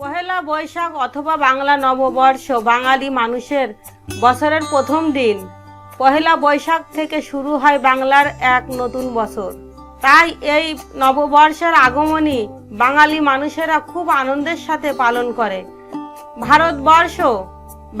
পহেলা বৈশাখ অথবা বাংলা নববর্ষ, বাঙালি মানুষের বছরের প্রথম দিন। পহেলা বৈশাখ থেকে শুরু হয় বাংলার এক নতুন বছর। তাই এই নববর্ষের আগমনী বাঙালি মানুষেরা খুব আনন্দের সাথে পালন করে। ভারতবর্ষ,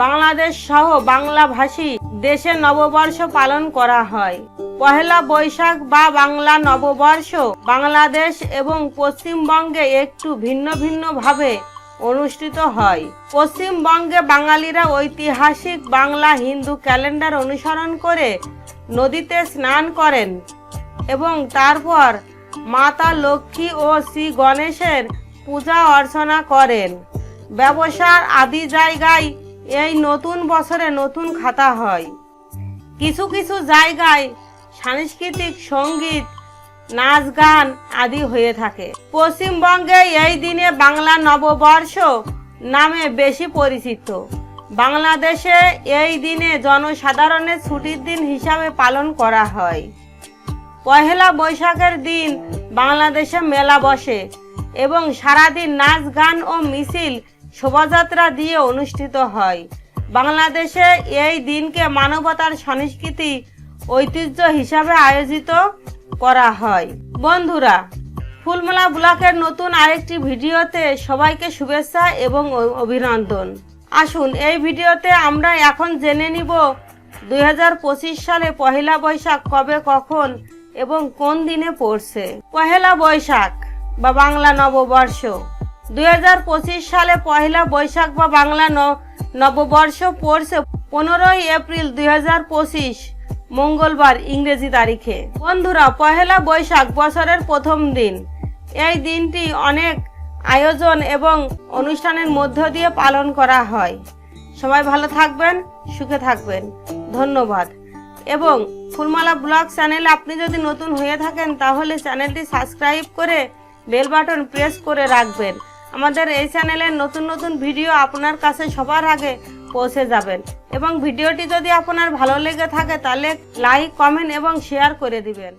বাংলাদেশ সহ বাংলাভাষী দেশে নববর্ষ পালন করা হয়। পহেলা বৈশাখ বা বাংলা নববর্ষ বাংলাদেশ এবং পশ্চিমবঙ্গে একটু ভিন্ন ভিন্ন ভাবে অনুষ্ঠিত হয়। পশ্চিমবঙ্গে বাঙালিরা ঐতিহাসিক বাংলা হিন্দু ক্যালেন্ডার অনুসরণ করে নদীতে স্নান করেন এবং তারপর মাতা লক্ষ্মী ও শ্রী গণেশের পূজা অর্চনা করেন। ব্যবসার আদি জায়গায় এই নতুন বছরে নতুন খাতা হয়। কিছু কিছু জায়গায় সাংস্কৃতিক, সংগীত নাচ গান আদি হয়ে থাকে। পশ্চিমবঙ্গে এই দিনে বাংলা নববর্ষ নামে বেশি পরিচিত। বাংলাদেশে এই দিনে জনসাধারণের ছুটির দিন হিসাবে পালন করা হয়। পহেলা বৈশাখের দিন বাংলাদেশে মেলা বসে এবং সারাদিন নাচ গান ও মিছিল, শোভাযাত্রা দিয়ে অনুষ্ঠিত হয়। বাংলাদেশে এই দিনকে মানবতার সংস্কৃতি, ঐতিহ্য হিসাবে আয়োজিত করা হয়। বন্ধুরা, ফুলমেলা ব্লকের নতুন আরেকটি ভিডিওতে সবাইকে শুভেচ্ছা এবং অভিনন্দন। আসুন, এই ভিডিওতে আমরা এখন জেনে নিব দু হাজার পঁচিশ সালে পহেলা বৈশাখ কবে কখন এবং কোন দিনে পড়ছে। পহেলা বৈশাখ বা বাংলা নববর্ষ। দুই হাজার পঁচিশ সালে পহেলা বৈশাখ বা বাংলা নববর্ষ পড়ছে পনেরোই এপ্রিল দুই হাজার পঁচিশ। মঙ্গলবার ইংরেজি তারিখে। বন্ধুরা, পহেলা বৈশাখ বছরের প্রথম দিন। এই দিনটি অনেক আয়োজন এবং অনুষ্ঠানের মধ্য দিয়ে পালন করা হয়। সবাই ভালো থাকবেন, সুখে থাকবেন। ধন্যবাদ। এবং ফুলমালা ব্লগ চ্যানেলে আপনি যদি নতুন হয়ে থাকেন, তাহলে চ্যানেলটি সাবস্ক্রাইব করে বেল বাটন প্রেস করে রাখবেন। আমাদের এই চ্যানেলের নতুন নতুন ভিডিও আপনার কাছে সবার আগে পৌঁছে যাবেন। এবং ভিডিওটি যদি আপনার ভালো লেগে থাকে তাহলে লাইক কমেন্ট এবং শেয়ার করে দিবেন।